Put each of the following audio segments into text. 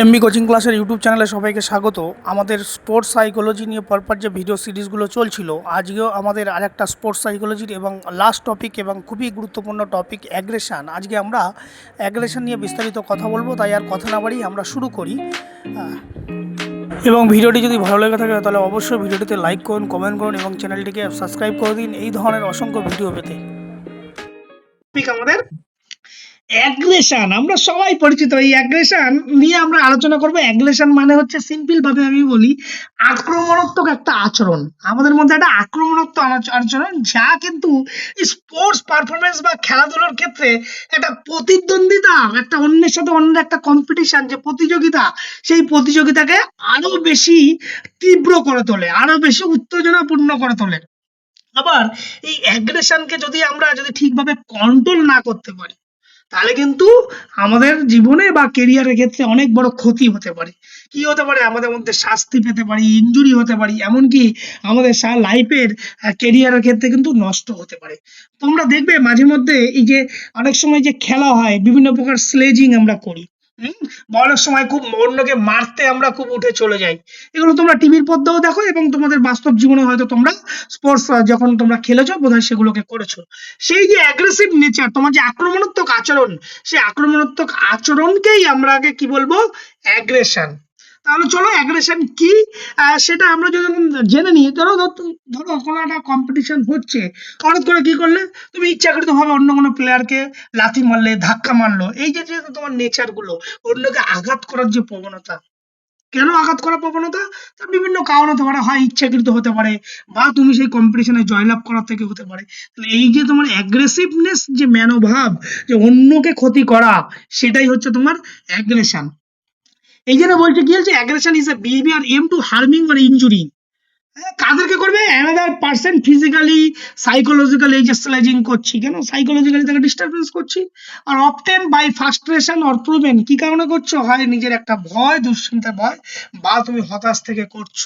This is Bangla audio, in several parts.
এমবি কোচিং ক্লাসের ইউটিউব চ্যানেলে সবাইকে স্বাগত। আমাদের স্পোর্টস সাইকোলজি নিয়ে পরপর যে ভিডিও সিরিজগুলো চলছিল, আজকেও আমাদের আরেকটা স্পোর্টস সাইকোলজির এবং লাস্ট টপিক এবং খুবই গুরুত্বপূর্ণ টপিক অ্যাগ্রেশান আজকে আমরা অ্যাগ্রেশান নিয়ে বিস্তারিত কথা বলব, তাই আর কথা না বাড়ি আমরা শুরু করি। এবং ভিডিওটি যদি ভালো লেগে থাকে, তাহলে অবশ্যই ভিডিওটিতে লাইক করুন কমেন্ট করুন এবং চ্যানেলটিকে সাবস্ক্রাইব করে দিন। এই ধরনের অসংখ্য ভিডিও পেতে। আমাদের অ্যাগ্রেশন আমরা সবাই পরিচিত, এই অ্যাগ্রেশন নিয়ে আমরা আলোচনা করব। অ্যাগ্রেশন মানে হচ্ছে সিম্পল ভাবে আমি বলি, আক্রমণাত্মক একটা আচরণ। আমাদের মধ্যে একটা আক্রমণাত্মক আচরণ, যা কিন্তু স্পোর্টস পারফরমেন্স বা খেলাধুলার ক্ষেত্রে একটা প্রতিদ্বন্দ্বিতা, একটা অন্যের সাথে অন্য একটা কম্পিটিশন যে প্রতিযোগিতা, সেই প্রতিযোগিতাকে আরও বেশি তীব্র করে তোলে, আরও বেশি উত্তেজনাপূর্ণ করে তোলে। আবার এই অ্যাগ্রেশনকে যদি আমরা যদি ঠিকভাবে কন্ট্রোল না করতে পারি তাহলে কিন্তু আমাদের জীবনে বা কেরিয়ারের ক্ষেত্রে অনেক বড় ক্ষতি হতে পারে। কি হতে পারে? আমাদের মধ্যে শাস্তি পেতে পারি ইনজুরি হতে পারি, এমনকি আমাদের লাইফের কেরিয়ারের ক্ষেত্রে কিন্তু নষ্ট হতে পারে। তোমরা দেখবে মাঝে মধ্যে এই যে অনেক সময় যে খেলা হয়, বিভিন্ন প্রকার স্লেজিং আমরা করি। অনেক সময় খুব অন্যকে মারতে আমরা খুব উঠে চলে যাই। এগুলো তোমরা টিভির পর্দাও দেখো এবং তোমাদের বাস্তব জীবনে হয়তো তোমরা স্পোর্টস যখন তোমরা খেলেছো, বোধহয় সেগুলোকে করেছ। সেই যে অ্যাগ্রেসিভ নেচার তোমার যে আক্রমণাত্মক আচরণ, সেই আক্রমণাত্মক আচরণকেই আমরা আগে কি বলব? অ্যাগ্রেশন তাহলে চলো অ্যাগ্রেশন কি? সেটা আমরা যদি জেনে নিই, ধরো, ধরো- কোনো একটা কম্পিটিশন হচ্ছে। হঠাৎ করে কি করলে? তুমি ইচ্ছাকৃত ভাবে অন্য কোনো প্লেয়ারকে লাথি মারলে, ধাক্কা মারলো। এই যে তোমার নেচারগুলো, অন্যকে আঘাত করার যে প্রবণতা। কেন আঘাত করার প্রবণতা? তার বিভিন্ন কারণ হতে পারে। হয় ইচ্ছাকৃত হতে পারে, বা তুমি সেই কম্পিটিশনে জয়লাভ করার থেকে হতে পারে। এই যে তোমার অ্যাগ্রেসিভনেস যে মনোভাব যে অন্যকে ক্ষতি করা, সেটাই হচ্ছে তোমার অ্যাগ্রেশন এই জন্য বলছে কি হচ্ছে aggression is a behaviour aim to harming or injury কাদেরকে করবে? অ্যানাদার পার্সন ফিজিক্যালি সাইকোলজিক্যালি এই যে করছি। কেন? সাইকোলজিক্যালি তাকে ডিস্টারবেন্স করছি। আর often by frustration or proven কি কারণে করছ? হয় নিজের একটা ভয় দুশ্চিন্তা ভয়, বা তুমি হতাশ থেকে করছ।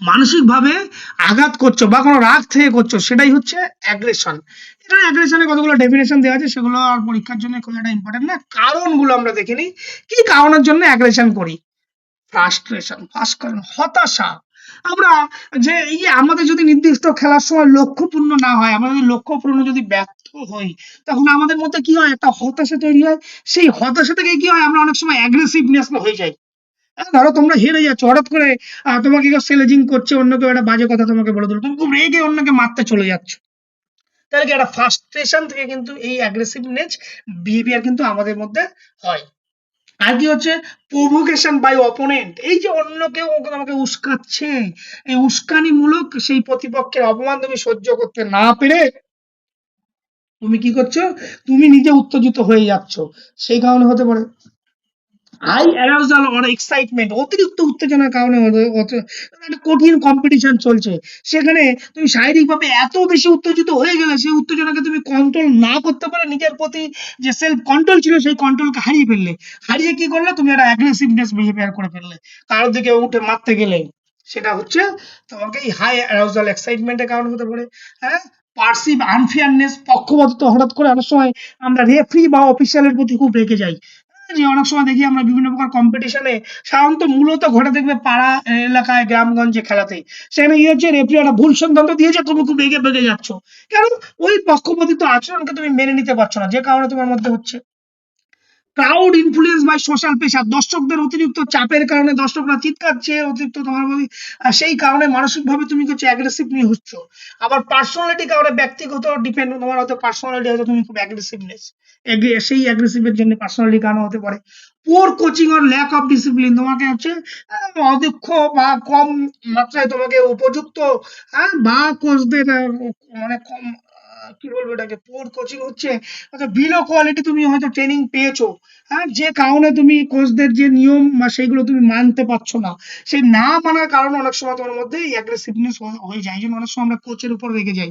মানসিক ভাবে আঘাত করছ বা কোনো রাগ থেকে করছ, সেটাই হচ্ছে অ্যাগ্রেশন এখানে অ্যাগ্রেশনের কতগুলো ডেফিনেশন দেওয়া আছে সেগুলো আর পরীক্ষার জন্য খুব একটা ইম্পর্টেন্ট না। কারণগুলো আমরা দেখে নিই। কি কারণের জন্য অ্যাগ্রেশন করি? ফ্রাস্ট্রেশন ফার্স্ট কারণ হতাশা। আমরা যে এই আমাদের যদি নির্দিষ্ট খেলার সময় লক্ষ্যপূর্ণ না হয়, আমরা যদি লক্ষ্যপূর্ণ যদি ব্যর্থ হই, তখন আমাদের মধ্যে কি হয়? একটা হতাশা তৈরি হয়। সেই হতাশা থেকে কি হয়? আমরা অনেক সময় অ্যাগ্রেসিভনেস হয়ে যাই। ধরো তোমরা হেরে যাচ্ছ। হঠাৎ করে তোমাকে কেউ সেলেজিং করছে অন্য কেউ একটা বাজে কথা তোমাকে বলে দিল। তুমি খুব রেগে অন্যকে মারতে চলে যাচ্ছ। তাহলে কি একটা ফ্রাস্ট্রেশন থেকে কিন্তু এই অ্যাগ্রেসিভনেস বিহেভিয়ার কিন্তু আমাদের মধ্যে হয়। আর কি হচ্ছে? প্রভোকেশন বাই অপোনেন্ট এই যে অন্য কেউ তোমাকে উস্কাচ্ছে, এই উস্কানিমূলক সেই প্রতিপক্ষের অপমান তুমি সহ্য করতে না পেরে তুমি কি করছ? তুমি নিজে উত্তেজিত হয়ে যাচ্ছ। সেই কারণে হতে পারে। হাই অ্যারাউজাল অর এক্সাইটমেন্ট অতিরিক্ত উত্তেজনার কারণে একটা কঠিন কম্পিটিশন চলছে। সেখানে তুমি শারীরিকভাবে এত বেশি উত্তেজিত হয়ে গেলে, সেই উত্তেজনাকে তুমি কন্ট্রোল না করতে পারে, নিজের প্রতি যে সেলফ কন্ট্রোল ছিল, সেই কন্ট্রোলকে হারিয়ে ফেললে। হারিয়ে কি করলে? তুমি একটা অ্যাগ্রেসিভনেস বিহেভিয়ার করে ফেললে। কারোর দিকে উঠে মারতে গেলে। সেটা হচ্ছে তোমাকে এই হাই অ্যারাউজাল এক্সাইটমেন্টের কারণ হতে পারে। হ্যাঁ? পার্সিভ আনফেয়ারনেস পক্ষপাতিত্ব হঠাৎ করে অনেক সময় আমরা রেফারি বা অফিসিয়ালের প্রতি খুব রেগে যাই। যে অনেক সময় দেখি আমরা বিভিন্ন প্রকার কম্পিটিশনে সাধারণত মূলত ঘটে দেখবে পাড়া এলাকায়, গ্রামগঞ্জে খেলাতে। সেখানে কি হচ্ছে রেফারি একটা ভুল সিদ্ধান্ত দিয়েছে, তুমি খুব রেগে বেগে যাচ্ছ। কেন? ওই পক্ষপাতিত্ব আচরণকে তুমি মেনে নিতে পারছ না, যে কারণে তোমার মধ্যে হচ্ছে। Crowd influence by social pressure দর্শকদের অতিরিক্ত চাপের কারণে দর্শকরা চিৎকারছে অতিরিক্ত তোমার প্রতি সেই কারণে মানসিকভাবে তুমি অ্যাগ্রেসিভ নিয়ে হচ্ছ। আবার পার্সোনালিটি কারণে ব্যক্তিগত ডিপেন্ড তোমার হয়তো পার্সোনালিটি হয়তো তুমি খুব অ্যাগ্রেসিভনেস সেই অ্যাগ্রেসিভের জন্য পার্সোনালিটি কারণ হতে পারে। পোর কোচিং আর ল্যাক অফ ডিসিপ্লিন তোমাকে হচ্ছে অদক্ষ বা কম মাত্রায় তোমাকে উপযুক্ত হ্যাঁ বা কোচদের মানে কম কি বলব এটাকে? পোর কোচিং হচ্ছে। আচ্ছা বিলো কোয়ালিটি তুমি হয়তো ট্রেনিং পেয়েছ। হ্যাঁ যে কারণে তুমি কোচদের যে নিয়ম বা সেইগুলো তুমি মানতে পারছ না। সেই না মানার কারণে অনেক সময় তোমার মধ্যে অ্যাগ্রেসিভনেস হয়ে যায়। এই জন্য অনেক সময় আমরা কোচের উপর রেগে যাই।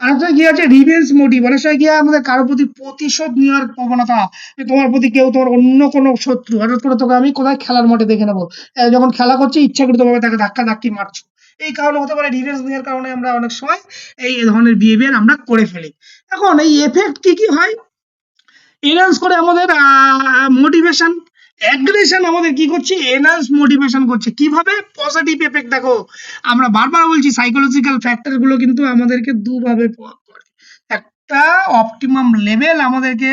আরেকটা কি আছে? রিভেঞ্জ মোটিভ অনেক সময় হয়, আমাদের কারোর প্রতি প্রতিশোধ নেওয়ার প্রবণতা, যে তোমার প্রতি কেউ তোমার অন্য কোনো শত্রু, হঠাৎ করে তোকে আমি কোথায় খেলার মাঠে দেখে নেব? যখন খেলা করছি ইচ্ছাকৃত ভাবে তাকে ধাক্কা ধাক্কি মারছো। এই কারণে হতে পারে রিভেন্স নেওয়ার কারণে আমরা অনেক সময় এই ধরনের বিহেভিয়ার আমরা করে ফেলি। এখন এই এফেক্ট কি কি হয়? এনহান্স করে আমাদের মোটিভেশন অ্যাগ্রেশন আমাদের কি করছে? এনহান্স মোটিভেশন করছে। কীভাবে? পজিটিভ এফেক্ট দেখো, আমরা বারবার বলছি সাইকোলজিক্যাল ফ্যাক্টরগুলো কিন্তু আমাদেরকে দুভাবে প্রভাব করে। অপটিমাম লেভেল আমাদেরকে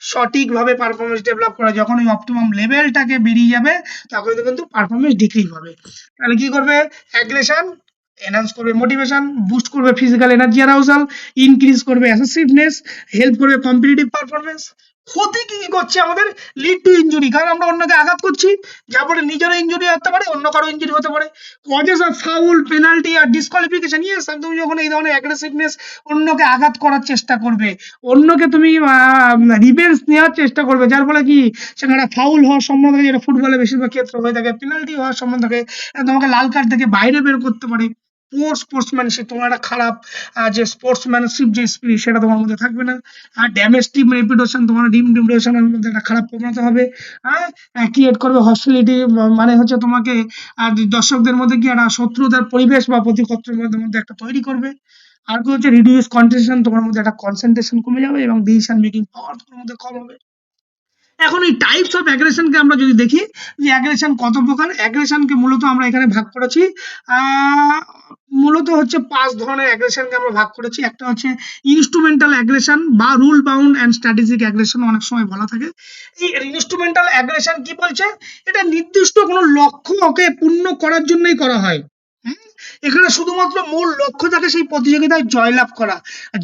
সঠিকভাবে পারফরমেন্স ডেভেলপ করা, যখন ওই অপটিমাম লেভেলটাকে বেরিয়ে যাবে, তখন কিন্তু পারফরমেন্স ডিক্রিজ হবে। তাহলে কি করবে? অ্যাগ্রেশন এনহান্স করবে মোটিভেশন বুস্ট করবে ফিজিক্যাল এনার্জি অ্যারাউজাল ইনক্রিজ করবে অ্যাসেসিভনেস হেল্প করবে কম্পিটিটিভ পারফরমেন্স ক্ষতি কি করছে আমাদের লিড টু ইনজুরি কারণ আমরা অন্যকে আঘাত করছি, যার ফলে নিজেরও ইনজুরি হতে পারে, অন্য কারও ইনজুরি হতে পারে। কজেস অফ ফাউল পেনাল্টি আর ডিসকোয়ালিফিকেশন ইয়েস তুমি যখন এই ধরনের অ্যাগ্রেসিভনেস অন্যকে আঘাত করার চেষ্টা করবে, অন্যকে তুমি রিভেন্স নেওয়ার চেষ্টা করবে, যার ফলে কি? সেখানে ফাউল হওয়ার সম্ভাবনা থাকে, যেটা ফুটবলে বেশিরভাগ ক্ষেত্রে হয়ে থাকে পেনাল্টি হওয়ার সম্ভাবনা থাকে, তোমাকে লাল কার্ড থেকে বাইরে বের করতে পারে। পোর স্পোর্টসম্যানশিপ তোমার একটা খারাপ যে স্পোর্টসম্যানশিপ যে স্পিরিট সেটা তোমার মধ্যে থাকবে না। আর ড্যামেজ টিম রেপুটেশন তোমার টিম রেপুটেশনের মধ্যে একটা খারাপ প্রবণতা হবে। হ্যাঁ ক্রিয়েট করবে হস্টিলিটি মানে হচ্ছে তোমাকে, আর দর্শকদের মধ্যে কি একটা শত্রুতার পরিবেশ বা প্রতিপক্ষের মধ্যে মধ্যে একটা তৈরি করবে। আর হচ্ছে রিডিউস কনসেন্ট্রেশন তোমার মধ্যে একটা কনসেন্ট্রেশন কমে যাবে এবং ডিসিশন মেকিং পাওয়ার তোমার মধ্যে কম হবে। এখন এই টাইপস অফ অ্যাগ্রেশনকে আমরা যদি দেখি, যে অ্যাগ্রেশন কত প্রকার? অ্যাগ্রেশনকে মূলত আমরা এখানে ভাগ করেছি। মূলত হচ্ছে পাঁচ ধরনের অ্যাগ্রেশনকে আমরা ভাগ করেছি। একটা হচ্ছে ইনস্ট্রুমেন্টাল অ্যাগ্রেশন বা rule bound and strategic aggression অনেক সময় বলা থাকে। এই ইনস্ট্রুমেন্টাল অ্যাগ্রেশন কি বলছে? এটা নির্দিষ্ট কোনো লক্ষ্য লক্ষ্যকে পূর্ণ করার জন্যই করা হয়? এখানে শুধুমাত্র মূল লক্ষ্য থাকে সেই প্রতিযোগিতায় জয়লাভ করা।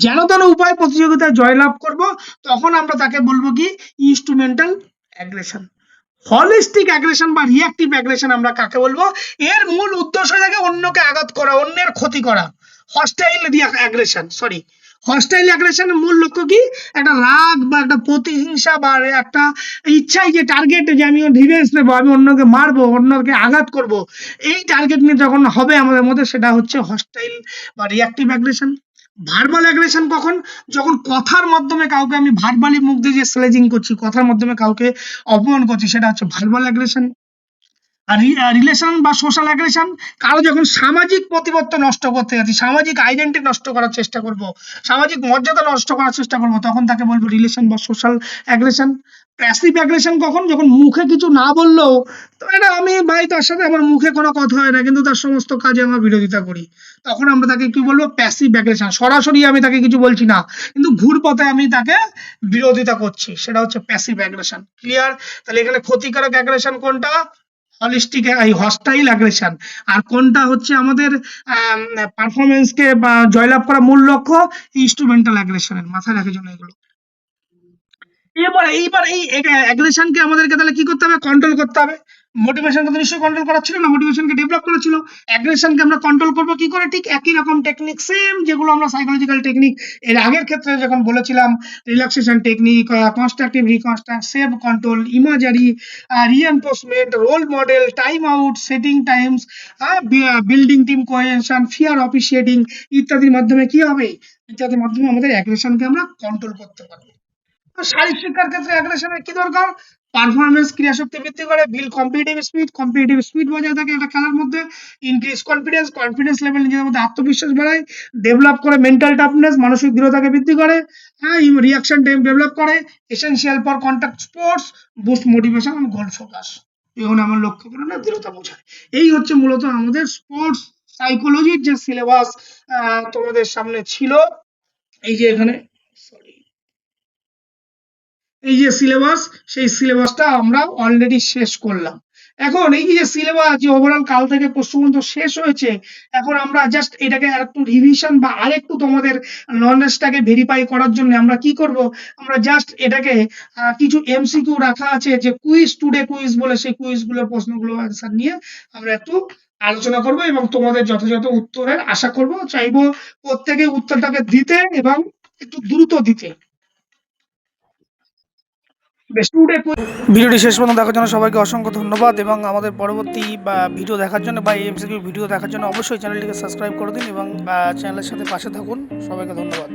যেন তেন উপায় প্রতিযোগিতায় জয়লাভ করব, তখন আমরা তাকে বলব কি? ইনস্ট্রুমেন্টাল অ্যাগ্রেশন হলিস্টিক অ্যাগ্রেশন বা রিয়াক্টিভ অ্যাগ্রেশন আমরা কাকে বলব? এর মূল উদ্দেশ্য থাকে অন্যকে আঘাত করা, অন্যের ক্ষতি করা। হস্টাইল অ্যাগ্রেশন সরি হস্টাইল অ্যাগ্রেশনের মূল লক্ষ্য কি? একটা রাগ বা একটা প্রতিহিংসা বা একটা ইচ্ছাই যে টার্গেট যে আমি রিভেন্স নেব, আমি অন্যকে মারবো, অন্যকে আঘাত করব, এই টার্গেট নিয়ে যখন হবে আমাদের মধ্যে, সেটা হচ্ছে হস্টাইল বা রিয়াক্টিভ অ্যাগ্রেশন ভার্বাল অ্যাগ্রেশন কখন? যখন কথার মাধ্যমে কাউকে আমি ভার্বালি মুখ দিয়ে যে স্লেজিং করছি, কথার মাধ্যমে কাউকে অপমান করছি, সেটা হচ্ছে ভার্বাল অ্যাগ্রেশন রিলেশন বা সোশ্যাল অ্যাগ্রেশন কারও যখন সামাজিক প্রতিপত্ত নষ্ট করতে যাচ্ছি, সামাজিক আইডেন্টি নষ্ট করার চেষ্টা করব, সামাজিক মর্যাদা নষ্ট করার চেষ্টা করব, তখন তাকে বলব রিলেশন বা সোশ্যাল অ্যাগ্রেশন প্যাসিভ অ্যাগ্রেশন কখন? যখন মুখে কিছু না বললেও, তো এটা আমি ভাই তার সাথে আমার মুখে কোনো কথা হয় না, কিন্তু তার সমস্ত কাজে আমার বিরোধিতা করি। তখন আমরা তাকে কি বলব? প্যাসিভ অ্যাগ্রেশন সরাসরি আমি তাকে কিছু বলছি না, কিন্তু ঘুর পথে আমি তাকে বিরোধিতা করছি, সেটা হচ্ছে প্যাসিভ অ্যাগ্রেশন ক্লিয়ার তাহলে এখানে ক্ষতিকারক অ্যাগ্রেশন কোনটা? হলিস্টিক এই হস্টাইল অ্যাগ্রেশন আর কোনটা হচ্ছে আমাদের পারফরমেন্স কে বা জয়লাভ করা মূল লক্ষ্য ইনস্ট্রুমেন্টাল অ্যাগ্রেশনের মাথায় রাখার জন্য এগুলো। এবার, এইবার এই অ্যাগ্রেশনকে আমাদেরকে তাহলে কি করতে হবে? কন্ট্রোল করতে হবে। মোটিভেশনকে তো নিশ্চয়ই কন্ট্রোল করা ছিল না মোটিভেশনকে ডেভেলপ করা ছিল। অ্যাগ্রেশনকে আমরা কন্ট্রোল করব কি করে? ঠিক একই রকম টেকনিক সেম যেগুলো আমরা সাইকোলজিক্যাল টেকনিক এর আগের ক্ষেত্রে যখন বলেছিলাম relaxation technique constructive reconstruct self control imagery reinforcement role model time out setting times building team cohesion fear officiating ইত্যাদির মাধ্যমে কি হবে? ইত্যাদির মাধ্যমে আমাদের অ্যাগ্রেশনকে আমরা কন্ট্রোল করতে পারব। আর শারীরিক শিক্ষার ক্ষেত্রে অ্যাগ্রেশনের কি দরকার? পারফরমেন্স ক্রিয়াশক্তি বৃদ্ধি করে build competitive speed competitive speed বজায় থাকে একটা খেলার মধ্যে ইনক্রিজ কনফিডেন্স কনফিডেন্স লেভেল নিজেদের মধ্যে আত্মবিশ্বাস বাড়ায় ডেভেলপ করে মেন্টাল টাফনেস মানসিক দৃঢ়তাকে বৃদ্ধি করে হ্যাঁ রিয়াকশন টাইম ডেভেলপ করে essential for contact sports boost motivation এবং গোল ফোকাস এগুলো আমার লক্ষ্য না, দৃঢ়তা বোঝায়। এই হচ্ছে মূলত আমাদের স্পোর্টস সাইকোলজির যে সিলেবাস তোমাদের সামনে ছিল। এই যে এখানে এই যে সিলেবাস সেই সিলেবাসটা আমরা অলরেডি শেষ করলাম। এখন এই যে সিলেবাস যে ওভারঅল কাল থেকে পরশু পর্যন্ত শেষ হয়েছে, এখন আমরা জাস্ট এটাকে আরেকটু রিভিশন বা আরেকটু তোমাদের নলেজটাকে ভেরিফাই করার জন্য আমরা কি করব? আমরা জাস্ট এটাকে কিছু এমসিকিউ রাখা আছে যে কুইজ টুডে কুইজ বলে সেই কুইজগুলোর প্রশ্নগুলো অ্যান্সার নিয়ে আমরা একটু আলোচনা করব এবং তোমাদের যথাযথ উত্তরের আশা করব। চাইব প্রত্যেকে উত্তরটাকে দিতে এবং একটু দ্রুত দিতে। ভিডিওটি শেষ পর্যন্ত দেখার জন্য সবাইকে অসংখ্য ধন্যবাদ এবং আমাদের পরবর্তী ভিডিও দেখার জন্য বা এমসিকিউ ভিডিও দেখার জন্য অবশ্যই চ্যানেলটিকে সাবস্ক্রাইব করে দিন এবং চ্যানেলের সাথে পাশে থাকুন। সবাইকে ধন্যবাদ।